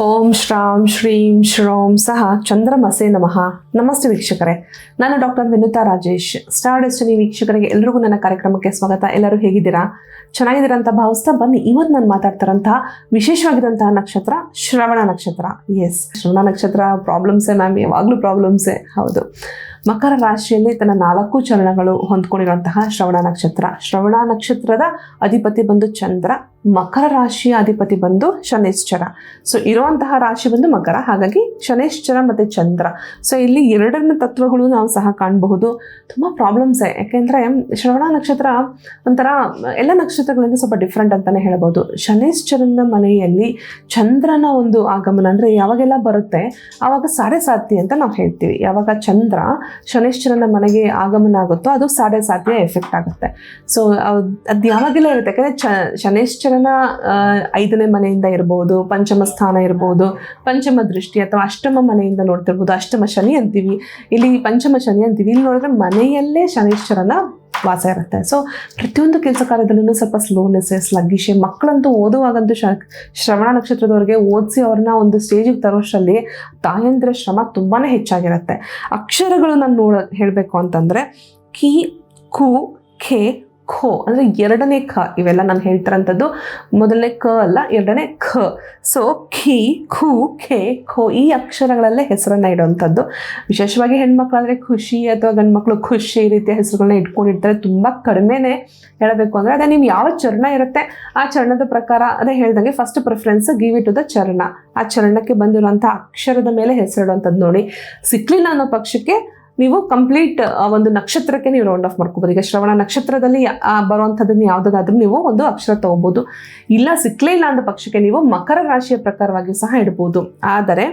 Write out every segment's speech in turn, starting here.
ಓಂ ಶ್ರಾಂ ಶ್ರೀಂ ಶ್ರೋಂ ಸಹ ಚಂದ್ರಮಸೆ ನಮಃ. ನಮಸ್ತೆ ವೀಕ್ಷಕರೇ. ನಾನು doctor Vinutha Rajesh. Star destiny ವೀಕ್ಷಕರಿಗೆ ಎಲ್ರಿಗೂ ನನ್ನ ಕಾರ್ಯಕ್ರಮಕ್ಕೆ ಸ್ವಾಗತ. ಎಲ್ಲರೂ ಹೇಗಿದ್ದೀರಾ? ಚೆನ್ನಾಗಿದ್ದೀರಾ ಅಂತ ಭಾವಿಸ್ತಾ ಬನ್ನಿ. ಇವತ್ತು ನಾನು ಮಾತಾಡ್ತಾರಂತಹ ವಿಶೇಷವಾಗಿರುವಂತಹ ನಕ್ಷತ್ರ ಶ್ರವಣ ನಕ್ಷತ್ರ. ಎಸ್ ಶ್ರವಣ ನಕ್ಷತ್ರ ಪ್ರಾಬ್ಲಮ್ಸೇ ಮ್ಯಾಮ್ ಯಾವಾಗಲೂ ಪ್ರಾಬ್ಲಮ್ಸೇ ಹೌದು. ಮಕರ ರಾಶಿಯಲ್ಲಿ ತನ್ನ ನಾಲ್ಕು ಚರಣಗಳು ಹೊಂದ್ಕೊಂಡಿರುವಂತಹ ಶ್ರವಣ ನಕ್ಷತ್ರ. ಶ್ರವಣ ನಕ್ಷತ್ರದ ಅಧಿಪತಿ ಬಂದು ಚಂದ್ರ, ಮಕರ ರಾಶಿಯ ಅಧಿಪತಿ ಬಂದು ಶನೇಶ್ಚರ ಸೊ ಇರುವಂತಹ ರಾಶಿ ಬಂದು ಮಕರ, ಹಾಗಾಗಿ ಶನೇಶ್ಚರ ಮತ್ತು ಚಂದ್ರ. ಸೊ ಇಲ್ಲಿ ಎರಡನ್ನ ತತ್ವಗಳು ನಾವು ಸಹ ಕಾಣಬಹುದು. ತುಂಬ ಪ್ರಾಬ್ಲಮ್ಸ್ ಯಾಕೆಂದರೆ ಶ್ರವಣ ನಕ್ಷತ್ರ ಒಂಥರ ಎಲ್ಲ ನಕ್ಷತ್ರಗಳಿಂದ ಸ್ವಲ್ಪ ಡಿಫ್ರೆಂಟ್ ಅಂತಲೇ ಹೇಳ್ಬೋದು. ಶನೇಶ್ಚರನ ಮನೆಯಲ್ಲಿ ಚಂದ್ರನ ಒಂದು ಆಗಮನ ಅಂದರೆ ಯಾವಾಗೆಲ್ಲ ಬರುತ್ತೆ ಆವಾಗ ಸಾಡೆ ಸಾತಿ ಅಂತ ನಾವು ಹೇಳ್ತೀವಿ. ಯಾವಾಗ ಚಂದ್ರ ಶನೇಶ್ವರನ ಮನೆಗೆ ಆಗಮನ ಆಗುತ್ತೋ ಅದು ಸಾಡೆ ಸಾಧ್ಯ ಎಫೆಕ್ಟ್ ಆಗುತ್ತೆ ಸೊ ಅದು ಯಾವಾಗೆಲ್ಲ ಇರುತ್ತೆ. ಯಾಕಂದರೆ ಚ ಶನೇಶ್ವರನ ಐದನೇ ಮನೆಯಿಂದ ಇರ್ಬೋದು, ಪಂಚಮ ಸ್ಥಾನ ಇರ್ಬೋದು, ಪಂಚಮ ದೃಷ್ಟಿ ಅಥವಾ ಅಷ್ಟಮ ಮನೆಯಿಂದ ನೋಡ್ತಿರ್ಬೋದು, ಅಷ್ಟಮ ಶನಿ ಅಂತೀವಿ. ಇಲ್ಲಿ ಪಂಚಮ ಶನಿ ಅಂತೀವಿ. ಇಲ್ಲಿ ನೋಡಿದ್ರೆ ಮನೆಯಲ್ಲೇ ಶನೇಶ್ವರನ ವಾಸ ಇರುತ್ತೆ. ಸೊ ಪ್ರತಿಯೊಂದು ಕೆಲಸ ಕಾರ್ಯದಲ್ಲೂ ಸ್ವಲ್ಪ ಸ್ಲೋನೆಸ್ ಸ್ಲಗ್ಗಿಶೆ ಮಕ್ಕಳಂತೂ ಓದುವಾಗಂತೂ ಶ, ಶ್ರವಣ ನಕ್ಷತ್ರದವ್ರಿಗೆ ಓದಿಸಿ ಅವ್ರನ್ನ ಒಂದು ಸ್ಟೇಜಿಗೆ ತರೋಷ್ಟರಲ್ಲಿ ತಾಯಂದಿರ ಶ್ರಮ ತುಂಬಾ ಹೆಚ್ಚಾಗಿರುತ್ತೆ. ಅಕ್ಷರಗಳು ನಾನು ನೋಡ, ಹೇಳಬೇಕು ಅಂತಂದರೆ ಕಿ, ಕು, ಖೆ ಖೋ ಅಂದರೆ ಎರಡನೇ ಖ ಇವೆಲ್ಲ ನಾನು ಹೇಳ್ತಿರೋಂಥದ್ದು. ಮೊದಲನೇ ಕ ಅಲ್ಲ, ಎರಡನೇ ಖ. ಸೊ ಖಿ, ಖು, ಖೆ, ಖೋ ಈ ಅಕ್ಷರಗಳಲ್ಲೇ ಹೆಸರನ್ನು ಇಡುವಂಥದ್ದು ವಿಶೇಷವಾಗಿ ಹೆಣ್ಮಕ್ಳಾದರೆ ಖುಷಿ ಅಥವಾ ಗಂಡ್ಮಕ್ಳು ಖುಷಿ ಈ ರೀತಿಯ ಹೆಸರುಗಳನ್ನ ಇಟ್ಕೊಂಡಿರ್ತಾರೆ, ತುಂಬ ಕಡಿಮೆನೇ ಹೇಳಬೇಕು ಅಂದರೆ ಅದೇ ನೀವು ಯಾವ ಚರಣ ಇರುತ್ತೆ, ಆ ಚರಣದ ಪ್ರಕಾರ ಅದೇ ಹೇಳ್ದಂಗೆ first preference give it to the ಚರಣ. ಆ ಚರಣಕ್ಕೆ ಬಂದಿರುವಂಥ ಅಕ್ಷರದ ಮೇಲೆ ಹೆಸರಿಡುವಂಥದ್ದು ನೋಡಿ. ಸಿಕ್ಲಿಲ್ಲ ಅನ್ನೋ ಪಕ್ಷಕ್ಕೆ ನೀವು ಕಂಪ್ಲೀಟ್ ಒಂದು ನಕ್ಷತ್ರಕ್ಕೆ ನೀವು ರೌಂಡ್ ಆಫ್ ಮಾಡ್ಕೋಬೋದು. ಈಗ ಶ್ರವಣ ನಕ್ಷತ್ರದಲ್ಲಿ ಬರುವಂಥದ್ದನ್ನು ಯಾವುದಾದ್ರೂ ನೀವು ಒಂದು ಅಕ್ಷರ ತಗೋಬೋದು. ಇಲ್ಲ ಸಿಕ್ಕಲೇ ಇಲ್ಲ ಅಂದ ಪಕ್ಷಕ್ಕೆ ನೀವು ಮಕರ ರಾಶಿಯ ಪ್ರಕಾರವಾಗಿ ಸಹ ಇಡ್ಬೋದು. ಆದರೆ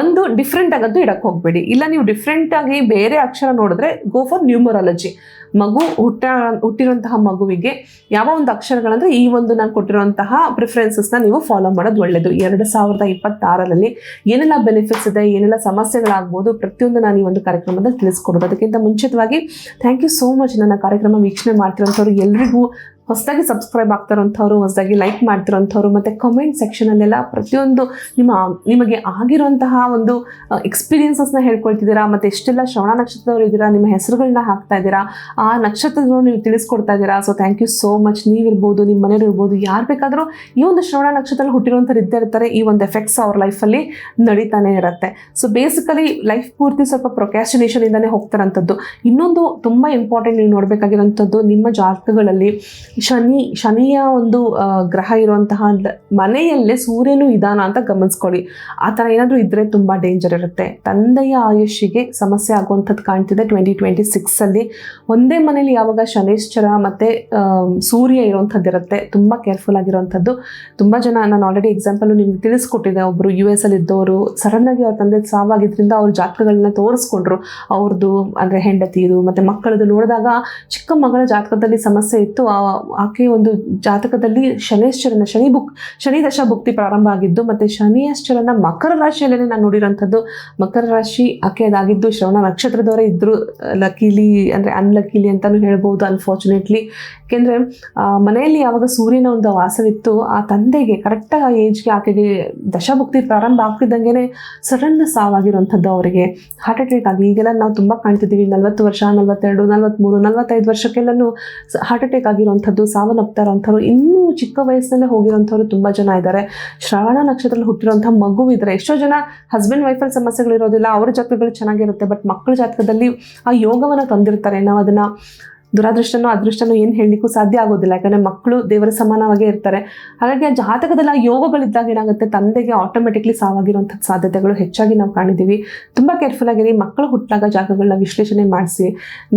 ಒಂದು ಡಿಫ್ರೆಂಟ್ ಆಗಂತೂ ಇಡಕ್ಕೆ ಹೋಗಬೇಡಿ. ಇಲ್ಲ, ನೀವು ಡಿಫ್ರೆಂಟ್ ಆಗಿ ಬೇರೆ ಅಕ್ಷರ ನೋಡಿದ್ರೆ ಗೋ ಫಾರ್ ನ್ಯೂಮರಾಲಜಿ ಮಗು ಹುಟ್ಟ, ಹುಟ್ಟಿರುವಂತಹ ಮಗುವಿಗೆ ಯಾವ ಒಂದು ಅಕ್ಷರಗಳಂದ್ರೆ ಈ ಒಂದು ನಾನು ಕೊಟ್ಟಿರುವಂತಹ ಪ್ರಿಫರೆನ್ಸಸ್ನ ನೀವು ಫಾಲೋ ಮಾಡೋದು ಒಳ್ಳೆಯದು ಎರಡು ಸಾವಿರದ ಇಪ್ಪತ್ತಾರರಲ್ಲಿ ಏನೆಲ್ಲ ಬೆನಿಫಿಟ್ಸ್ ಇದೆ, ಏನೆಲ್ಲ ಸಮಸ್ಯೆಗಳಾಗ್ಬೋದು ಪ್ರತಿಯೊಂದು ನಾನು ಈ ಒಂದು ಕಾರ್ಯಕ್ರಮದಲ್ಲಿ ತಿಳಿಸ್ಕೊಡೋದು ಅದಕ್ಕಿಂತ ಮುಂಚಿತವಾಗಿ ಥ್ಯಾಂಕ್ ಯು ಸೋ ಮಚ್ ನನ್ನ ಕಾರ್ಯಕ್ರಮ ವೀಕ್ಷಣೆ ಮಾಡ್ತಿರೋಂಥವ್ರು ಎಲ್ರಿಗೂ ಹೊಸದಾಗಿ ಸಬ್ಸ್ಕ್ರೈಬ್ ಆಗ್ತಿರೋಂಥವ್ರು, ಹೊಸದಾಗಿ ಲೈಕ್ ಮಾಡ್ತಿರೋಂಥವ್ರು ಮತ್ತು ಕಮೆಂಟ್ ಸೆಕ್ಷನಲ್ಲೆಲ್ಲ ಪ್ರತಿಯೊಂದು ನಿಮ್ಮ, ನಿಮಗೆ ಆಗಿರುವಂತಹ ಒಂದು ಎಕ್ಸ್ಪೀರಿಯನ್ಸಸ್ನ ಹೇಳ್ಕೊಳ್ತಿದ್ದೀರಾ, ಮತ್ತು ಎಷ್ಟೆಲ್ಲ ಶ್ರವಣ ನಕ್ಷತ್ರದವರು ಇದ್ದೀರಾ, ನಿಮ್ಮ ಹೆಸರುಗಳನ್ನ ಹಾಕ್ತಾ ಇದ್ದೀರಾ, ಆ ನಕ್ಷತ್ರದವರು ನೀವು ತಿಳಿಸ್ಕೊಡ್ತಾ ಇದ್ದೀರಾ so thank you so much ನೀವಿರ್ಬೋದು, ನಿಮ್ಮ ಮನೆಯವ್ರು ಇರ್ಬೋದು, ಯಾರು ಬೇಕಾದರೂ ಈ ಒಂದು ಶ್ರವಣ ನಕ್ಷತ್ರದಲ್ಲಿ ಹುಟ್ಟಿರುವಂಥವ್ರು ಇದ್ದೇ ಇರ್ತಾರೆ, ಈ ಒಂದು ಎಫೆಕ್ಟ್ಸ್ ಅವ್ರ ಲೈಫಲ್ಲಿ ನಡೀತಾನೆ ಇರುತ್ತೆ. ಸೊ ಬೇಸಿಕಲಿ ಲೈಫ್ ಪೂರ್ತಿ ಸ್ವಲ್ಪ ಪ್ರೊಕ್ಯಾಸ್ಟಿನೇಷನ್ ಇಂದಾನೆ ಹೋಗ್ತಾರಂಥದ್ದು. ಇನ್ನೊಂದು ತುಂಬ ಇಂಪಾರ್ಟೆಂಟ್ ನೀವು ನೋಡಬೇಕಾಗಿರೋಂಥದ್ದು ನಿಮ್ಮ ಜಾತಕಗಳಲ್ಲಿ ಶನಿ, ಶನಿಯ ಒಂದು ಗ್ರಹ ಇರುವಂತಹ ಮನೆಯಲ್ಲೇ ಸೂರ್ಯನು ಇದಾನ ಅಂತ ಗಮನಿಸ್ಕೊಳ್ಳಿ. ಆ ಥರ ಏನಾದರೂ ಇದ್ದರೆ ತುಂಬ ಡೇಂಜರ್ ಇರುತ್ತೆ. ತಂದೆಯ ಆಯುಷ್ಯಿಗೆ ಸಮಸ್ಯೆ ಆಗುವಂಥದ್ದು ಕಾಣ್ತಿದೆ ಟ್ವೆಂಟಿ ಟ್ವೆಂಟಿ ಸಿಕ್ಸಲ್ಲಿ ಒಂದೇ ಮನೇಲಿ ಯಾವಾಗ ಶನೇಶ್ವರ ಮತ್ತು ಸೂರ್ಯ ಇರುವಂಥದ್ದು ಇರುತ್ತೆ, ತುಂಬ ಕೇರ್ಫುಲ್ ಆಗಿರುವಂಥದ್ದು. ತುಂಬ ಜನ ನಾನು ಆಲ್ರೆಡಿ ಎಕ್ಸಾಂಪಲ್ಲು ನಿಮ್ಗೆ ತಿಳಿಸ್ಕೊಟ್ಟಿದ್ದೆ. ಒಬ್ಬರು ಯು ಎಸ್ ಅಲ್ಲಿ ಇದ್ದವರು ಸಡನ್ನಾಗಿ ಅವ್ರ ತಂದೆ ಸಾವಾಗಿದ್ದರಿಂದ ಅವ್ರ ಜಾತಕಗಳನ್ನ ತೋರಿಸ್ಕೊಂಡ್ರು. ಅವ್ರದ್ದು ಅಂದರೆ ಹೆಂಡತಿಯರು ಮತ್ತು ಮಕ್ಕಳದು ನೋಡಿದಾಗ ಚಿಕ್ಕ ಮಗಳ ಜಾತಕದಲ್ಲಿ ಸಮಸ್ಯೆ ಇತ್ತು. ಆ- ಆಕೆ ಒಂದು ಜಾತಕದಲ್ಲಿ ಶನೇಶ್ವರನ ಶನಿ ಬುಕ್, ಶನಿ ದಶಾ ಭುಕ್ತಿ ಪ್ರಾರಂಭ ಆಗಿದ್ದು, ಮತ್ತು ಶನಿಯಶ್ಚರನ ಮಕರ ರಾಶಿಯಲ್ಲೇ ನಾನು ನೋಡಿರೋಂಥದ್ದು. ಮಕರ ರಾಶಿ ಆಕೆ ಅದಾಗಿದ್ದು ಶ್ರವಣ ನಕ್ಷತ್ರದವರೇ ಇದ್ದರು ಲಕೀಲಿ ಅಂದರೆ ಅನ್ಲಕೀಲಿ ಅಂತಲೂ ಹೇಳ್ಬೋದು ಅನ್ಫಾರ್ಚುನೇಟ್ಲಿ ಏಕೆಂದರೆ ಮನೆಯಲ್ಲಿ ಯಾವಾಗ ಸೂರ್ಯನ ಒಂದು ವಾಸವಿತ್ತು, ಆ ತಂದೆಗೆ ಕರೆಕ್ಟಾಗಿ ಏಜ್ಗೆ ಆಕೆಗೆ ದಶಭುಕ್ತಿ ಪ್ರಾರಂಭ ಆಗ್ತಿದ್ದಂಗೆ ಸಡನ್ ಸಾವಾಗಿರುವಂಥದ್ದು ಅವರಿಗೆ. ಹಾರ್ಟ್ ಅಟ್ಯಾಕ್ ಆಗಿ, ಈಗೆಲ್ಲ ನಾವು ತುಂಬ ಕಾಣ್ತಿದ್ದೀವಿ, ನಲ್ವತ್ತು ವರ್ಷ, ನಲ್ವತ್ತೆರಡು ನಲ್ವತ್ತ್ಮೂರು ನಲ್ವತ್ತೈದು ವರ್ಷಕ್ಕೆಲ್ಲೂ ಹಾರ್ಟ್ ಅಟ್ಯಾಕ್ ಆಗಿರುವಂಥದ್ದು ಸಾವನ್ನಪ್ತಾ ಇರೋಂಥವ್ರು ಇನ್ನೂ ಚಿಕ್ಕ ವಯಸ್ಸಿನಲ್ಲೇ ಹೋಗಿರೋಂಥವ್ರು ತುಂಬ ಜನ ಇದ್ದಾರೆ. ಶ್ರವಣ ನಕ್ಷತ್ರದಲ್ಲಿ ಹುಟ್ಟಿರುವಂಥ ಮಗು ಇದ್ದಾರೆ ಎಷ್ಟೋ ಜನ ಹಸ್ಬೆಂಡ್ ವೈಫಲ್ಲಿ ಸಮಸ್ಯೆಗಳಿರೋದಿಲ್ಲ, ಅವ್ರ ಜಾತಕಗಳು ಚೆನ್ನಾಗಿರುತ್ತೆ ಬಟ್ ಮಕ್ಕಳ ಜಾತಕದಲ್ಲಿ ಆ ಯೋಗವನ್ನು ತಂದಿರ್ತಾರೆ. ನಾವು ಅದನ್ನು ದುರಾದೃಷ್ಟನೋ ಅದೃಷ್ಟನೋ ಏನು ಹೇಳಲಿಕ್ಕೂ ಸಾಧ್ಯ ಆಗೋದಿಲ್ಲ. ಯಾಕಂದರೆ ಮಕ್ಕಳು ದೇವರ ಸಮಾನವಾಗೇ ಇರ್ತಾರೆ. ಹಾಗಾಗಿ ಆ ಜಾತಕದಲ್ಲಿ ಆ ಯೋಗಗಳಿದ್ದಾಗ ಏನಾಗುತ್ತೆ? ತಂದೆಗೆ ಆಟೋಮೆಟಿಕ್ಲಿ ಸಾವಾಗಿರುವಂಥ ಸಾಧ್ಯತೆಗಳು ಹೆಚ್ಚಾಗಿ ನಾವು ಕಾಣಿದ್ದೀವಿ ತುಂಬ ಕೇರ್ಫುಲ್ ಆಗಿರಿ. ಮಕ್ಕಳು ಹುಟ್ಟಾಗ ಜಾಗಗಳನ್ನ ವಿಶ್ಲೇಷಣೆ ಮಾಡಿಸಿ.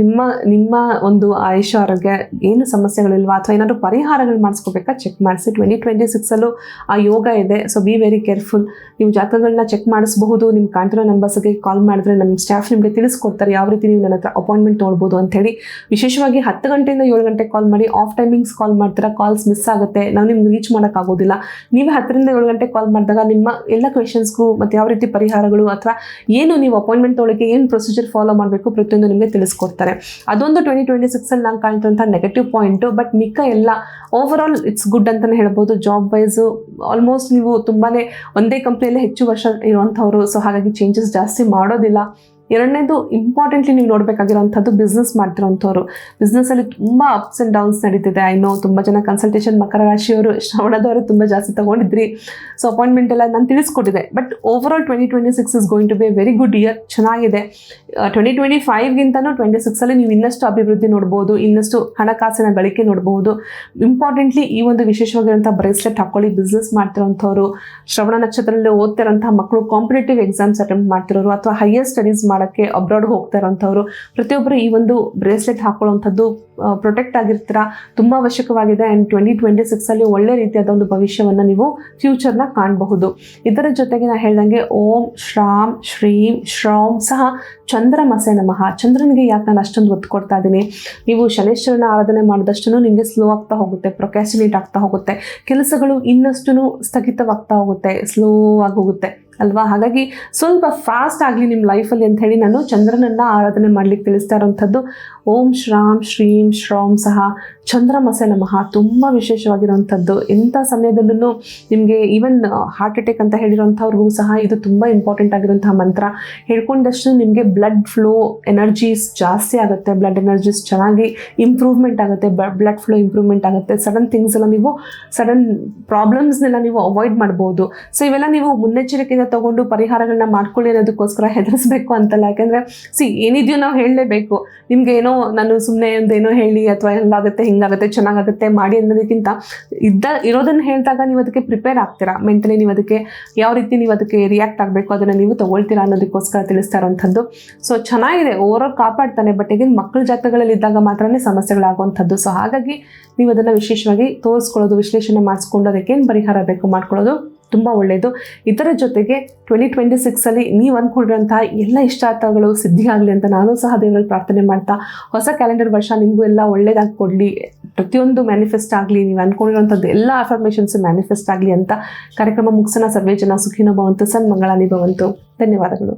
ನಿಮ್ಮ ನಿಮ್ಮ ಒಂದು ಆಯುಷ ಆರೋಗ್ಯ ಏನು ಸಮಸ್ಯೆಗಳಿಲ್ವಾ? ಅಥವಾ ಏನಾದರೂ ಪರಿಹಾರಗಳು ಮಾಡಿಸ್ಕೋಬೇಕಾ? ಚೆಕ್ ಮಾಡಿಸಿ. ಟ್ವೆಂಟಿ ಟ್ವೆಂಟಿ ಸಿಕ್ಸಲ್ಲೂ ಆ ಯೋಗ ಇದೆ. ಸೊ ಬಿ ವೆರಿ ಕೇರ್ಫುಲ್ ನೀವು ಜಾತಕಗಳನ್ನ ಚೆಕ್ ಮಾಡಿಸಬಹುದು. ನಿಮ್ಮ ಕಾಣ್ತಿರೋ ನಂಬರ್ಸ್ಗೆ ಕಾಲ್ ಮಾಡಿದ್ರೆ ನಮ್ಮ ಸ್ಟಾಫ್ ನಿಮಗೆ ತಿಳಿಸ್ಕೊಡ್ತಾರೆ. ಯಾವ ರೀತಿ ನೀವು ನನ್ನ ಹತ್ರ ಅಪಾಯಿಂಟ್ಮೆಂಟ್ ತೊಗೊಳ್ಬೋದು ಹೇಳಿ ವಿಶೇಷವಾಗಿ ವಿಶೇಷವಾಗಿ ಹತ್ತು ಗಂಟೆಯಿಂದ ಏಳು ಗಂಟೆ ಕಾಲ್ ಮಾಡಿ ಆಫ್ ಟೈಮಿಂಗ್ಸ್ ಕಾಲ್ ಮಾಡ್ತೀರಾ ಕಾಲ್ಸ್ ಮಿಸ್ ಆಗುತ್ತೆ, ನಾವು ನಿಮ್ಗೆ ರೀಚ್ ಮಾಡೋಕ್ಕಾಗೋದಿಲ್ಲ ನೀವು ಹತ್ತರಿಂದ ಏಳು ಗಂಟೆ ಕಾಲ್ ಮಾಡಿದಾಗ ನಿಮ್ಮ ಎಲ್ಲ ಕ್ವೆಶನ್ಸ್ಗೂ ಮತ್ತು ಯಾವ ರೀತಿ ಪರಿಹಾರಗಳು ಅಥವಾ ಏನು ನೀವು ಅಪಾಯಿಂಟ್ಮೆಂಟ್ ತೊಗೊಳಕ್ಕೆ ಏನು ಪ್ರೊಸೀಜರ್ ಫಾಲೋ ಮಾಡಬೇಕು ಪ್ರತಿಯೊಂದು ನಿಮಗೆ ತಿಳಿಸ್ಕೊಡ್ತಾರೆ. ಅದೊಂದು ಟ್ವೆಂಟಿ ಟ್ವೆಂಟಿ ಸಿಕ್ಸಲ್ಲಿ ನಾನು ಕಾಣ್ತಂಥ ನೆಗೆಟಿವ್ ಪಾಯಿಂಟು ಬಟ್ ಮಿಕ್ಕ ಎಲ್ಲ ಓವರ್ ಆಲ್ ಇಟ್ಸ್ ಗುಡ್ ಅಂತಲೇ ಹೇಳ್ಬೋದು. ಜಾಬ್ ವೈಸು ಆಲ್ಮೋಸ್ಟ್ ನೀವು ತುಂಬಾ ಒಂದೇ ಕಂಪ್ನಿಯಲ್ಲಿ ಹೆಚ್ಚು ವರ್ಷ ಇರುವಂಥವ್ರು ಸೊ ಹಾಗಾಗಿ ಚೇಂಜಸ್ ಜಾಸ್ತಿ ಮಾಡೋದಿಲ್ಲ. ಎರಡನೇದು ಇಂಪಾರ್ಟೆಂಟ್ಲಿ ನೀವು ನೋಡಬೇಕಾಗಿರೋವಂಥದ್ದು ಬಿಸ್ನೆಸ್ ಮಾಡ್ತಿರೋಂಥವ್ರು. ಬಿಸ್ನೆಸ್ಸಲ್ಲಿ ತುಂಬ ಅಪ್ಸ್ ಆ್ಯಂಡ್ ಡೌನ್ಸ್ ನಡೀತಿದೆ. ಐ ನೋ ತುಂಬ ಜನ ಕನ್ಸಲ್ಟೇಷನ್ ಮಕರ ರಾಶಿಯವರು, ಶ್ರವಣದವರು ತುಂಬ ಜಾಸ್ತಿ ತೊಗೊಂಡಿದ್ರಿ. ಸೊ ಅಪಾಯಿಂಟ್ಮೆಂಟ್ ಎಲ್ಲ ನಾನು ತಿಳಿಸ್ಕೊಟ್ಟಿದೆ. But overall twenty twenty six is going to be very good year ಚೆನ್ನಾಗಿದೆ ಟ್ವೆಂಟಿ ಟ್ವೆಂಟಿ ಫೈವ್ಗಿಂತನೂ ಟ್ವೆಂಟಿ ಸಿಕ್ಸಲ್ಲಿ ನೀವು ಇನ್ನಷ್ಟು ಅಭಿವೃದ್ಧಿ ನೋಡ್ಬೋದು. ಇನ್ನಷ್ಟು ಹಣಕಾಸಿನ ಗಳಿಕೆ ನೋಡ್ಬೋದು. ಇಂಪಾರ್ಟೆಂಟ್ಲಿ ಈ ಒಂದು ವಿಶೇಷವಾಗಿರುವಂಥ ಬ್ರೇಸ್ಲೆಟ್ ಹಾಕೊಳ್ಳಿ. ಬಿಸ್ನೆಸ್ ಮಾಡ್ತಿರೋಂಥವ್ರು, ಶ್ರವಣ ನಕ್ಷತ್ರದಲ್ಲಿ ಓದ್ತಿರೋಂಥ ಮಕ್ಕಳು ಕಾಂಪಿಟೇಟಿವ್ ಎಕ್ಸಾಮ್ಸ್ ಅಟೆಂಪ್ಟ್ ಮಾಡ್ತಿರೋರು, ಅಥವಾ ಹೈಯರ್ ಸ್ಟಡೀಸ್ ಮಾಡೋಕ್ಕೆ ಅಬ್ರಾಡ್ಗೆ ಹೋಗ್ತಾ ಇರೋಂಥವ್ರು ಪ್ರತಿಯೊಬ್ಬರು ಈ ಒಂದು ಬ್ರೇಸ್ಲೆಟ್ ಹಾಕೊಳ್ಳೋವಂಥದ್ದು ಪ್ರೊಟೆಕ್ಟ್ ಆಗಿರ್ತೀರಾ? ತುಂಬ ಅವಶ್ಯಕವಾಗಿದೆ ಆ್ಯಂಡ್ ಟ್ವೆಂಟಿ ಟ್ವೆಂಟಿ ಸಿಕ್ಸಲ್ಲಿ ಒಳ್ಳೆ ರೀತಿಯಾದ ಒಂದು ಭವಿಷ್ಯವನ್ನು ನೀವು ಫ್ಯೂಚರ್ನ ಕಾಣಬಹುದು. ಇದರ ಜೊತೆಗೆ ನಾನು ಹೇಳ್ದಂಗೆ ಓಂ, ಶ್ರಾಮ್, ಶ್ರೀಂ ಶ್ರಾಮ್ ಸಹ ಚಂದ್ರಮಸೆ ನಮಃ. ಚಂದ್ರನಿಗೆ ಯಾಕೆ ನಾನು ಅಷ್ಟೊಂದು ಒತ್ತು ಕೊಡ್ತಾ ಇದ್ದೀನಿ? ನೀವು ಶನೇಶ್ವರನ ಆರಾಧನೆ ಮಾಡಿದಷ್ಟು ನಿಮಗೆ ಸ್ಲೋ ಆಗ್ತಾ ಹೋಗುತ್ತೆ ಪ್ರೊಕ್ಯಾಸಿನೇಟ್ ಆಗ್ತಾ ಹೋಗುತ್ತೆ. ಕೆಲಸಗಳು ಇನ್ನಷ್ಟು ಸ್ಥಗಿತವಾಗ್ತಾ ಹೋಗುತ್ತೆ ಸ್ಲೋ ಆಗಿ ಹೋಗುತ್ತೆ. ಅಲ್ವಾ? ಹಾಗಾಗಿ ಸ್ವಲ್ಪ ಫಾಸ್ಟ್ ಆಗಲಿ ನಿಮ್ಮ ಲೈಫಲ್ಲಿ ಅಂತ ಹೇಳಿ ನಾನು ಚಂದ್ರನನ್ನು ಆರಾಧನೆ ಮಾಡ್ಲಿಕ್ಕೆ ತಿಳಿಸ್ತಾ ಇರೋಂಥದ್ದು ಓಂ ಶ್ರಾಮ್ ಶ್ರೀಂ ಶ್ರೌಂ ಸಹ ಚಂದ್ರಮಸೆ ನಮಃ. ತುಂಬ ವಿಶೇಷವಾಗಿರುವಂಥದ್ದು. ಎಂಥ ಸಮಯದಲ್ಲೂ ನಿಮಗೆ ಈವನ್ ಹಾರ್ಟ್ ಅಟ್ಯಾಕ್ ಅಂತ ಹೇಳಿರೋಂಥವ್ರಿಗೂ ಸಹ ಇದು ತುಂಬ ಇಂಪಾರ್ಟೆಂಟ್ ಆಗಿರುವಂತಹ ಮಂತ್ರ. ಹೇಳ್ಕೊಂಡಷ್ಟು ನಿಮಗೆ ಬ್ಲಡ್ ಫ್ಲೋ ಎನರ್ಜೀಸ್ ಜಾಸ್ತಿ ಆಗುತ್ತೆ. ಬ್ಲಡ್ ಎನರ್ಜೀಸ್ ಚೆನ್ನಾಗಿ ಇಂಪ್ರೂವ್ಮೆಂಟ್ ಆಗುತ್ತೆ. ಬ್ಲಡ್ ಫ್ಲೋ ಇಂಪ್ರೂವ್ಮೆಂಟ್ ಆಗುತ್ತೆ. ಸಡನ್ ಥಿಂಗ್ಸ್ ಎಲ್ಲ ನೀವು ಸಡನ್ ಪ್ರಾಬ್ಲಮ್ಸ್ನೆಲ್ಲ ನೀವು ಅವಾಯ್ಡ್ ಮಾಡ್ಬೋದು. ಸೊ ಇವೆಲ್ಲ ನೀವು ಮುನ್ನೆಚ್ಚರಿಕೆಯಿಂದ ತಗೊಂಡು ಪರಿಹಾರಗಳನ್ನ ಮಾಡ್ಕೊಳ್ಳಿ ಅನ್ನೋದಕ್ಕೋಸ್ಕರ ಹೆದರಿಸ್ಬೇಕು ಅಂತಲ್ಲ. ಯಾಕೆಂದರೆ ಸಿ ಏನಿದೆಯೋ ನಾವು ಹೇಳಲೇಬೇಕು. ನಿಮಗೆ ಏನೋ ನಾನು ಸುಮ್ಮನೆ ಒಂದೇನೋ ಹೇಳಿ ಅಥವಾ ಹೆಂಗಾಗುತ್ತೆ ಹಿಂಗಾಗುತ್ತೆ, ಚೆನ್ನಾಗಾಗುತ್ತೆ, ಮಾಡಿ ಅನ್ನೋದಕ್ಕಿಂತ ಇದ್ದ, ಇರೋದನ್ನು ಹೇಳಿದಾಗ ನೀವು ಅದಕ್ಕೆ ಪ್ರಿಪೇರ್ ಆಗ್ತೀರಾ? ಮೆಂಟಲಿ ನೀವು ಅದಕ್ಕೆ ಯಾವ ರೀತಿ ನೀವು ಅದಕ್ಕೆ ರಿಯಾಕ್ಟ್ ಆಗಬೇಕು, ಅದನ್ನು ನೀವು ತಗೊಳ್ತೀರಾ ಅನ್ನೋದಕ್ಕೋಸ್ಕರ ತಿಳಿಸ್ತಾ ಇರೋವಂಥದ್ದು ಸೊ ಚೆನ್ನಾಗಿದೆ ಓವರಾಲ್ ಕಾಪಾಡ್ತಾನೆ ಬಟ್ ಈಗಿನ ಮಕ್ಕಳ ಜಾತಕಗಳಲ್ಲಿ ಇದ್ದಾಗ ಮಾತ್ರನೇ ಸಮಸ್ಯೆಗಳಾಗುವಂಥದ್ದು. ಸೊ ಹಾಗಾಗಿ ನೀವು ಅದನ್ನು ವಿಶೇಷವಾಗಿ ತೋರಿಸ್ಕೊಳ್ಳೋದು, ವಿಶ್ಲೇಷಣೆ ಮಾಡಿಸ್ಕೊಂಡು ಅದಕ್ಕೇನು ಪರಿಹಾರ ಬೇಕು ಮಾಡ್ಕೊಳ್ಳೋದು? ತುಂಬ ಒಳ್ಳೆಯದು ಇದರ ಜೊತೆಗೆ ಟ್ವೆಂಟಿ ಟ್ವೆಂಟಿ ಸಿಕ್ಸಲ್ಲಿ ನೀವು ಅಂದ್ಕೊಂಡಿರೋಂಥ ಎಲ್ಲ ಇಷ್ಟಾರ್ಥಗಳು ಸಿದ್ಧಿಯಾಗಲಿ ಅಂತ ನಾನು ಸಹ ದೇವರಲ್ಲಿ ಪ್ರಾರ್ಥನೆ ಮಾಡ್ತಾ, ಹೊಸ ಕ್ಯಾಲೆಂಡರ್ ವರ್ಷ ನಿಮಗೂ ಎಲ್ಲ ಒಳ್ಳೇದಾಗಿ ಕೊಡಲಿ. ಪ್ರತಿಯೊಂದು ಮ್ಯಾನಿಫೆಸ್ಟ್ ಆಗಲಿ, ನೀವು ಅಂದ್ಕೊಂಡಿರೋಂಥದ್ದು ಎಲ್ಲ ಅಫರ್ಮೇಷನ್ಸ್ ಮ್ಯಾನಿಫೆಸ್ಟ್ ಆಗಲಿ ಅಂತ ಕಾರ್ಯಕ್ರಮ ಮುಗಿಸೋಣ. ಸರ್ವೇ ಜನ ಸುಖಿನೋ ಭವಂತು, ಸನ್ಮಂಗಳಾನಿ ಭವಂತು. ಧನ್ಯವಾದಗಳು.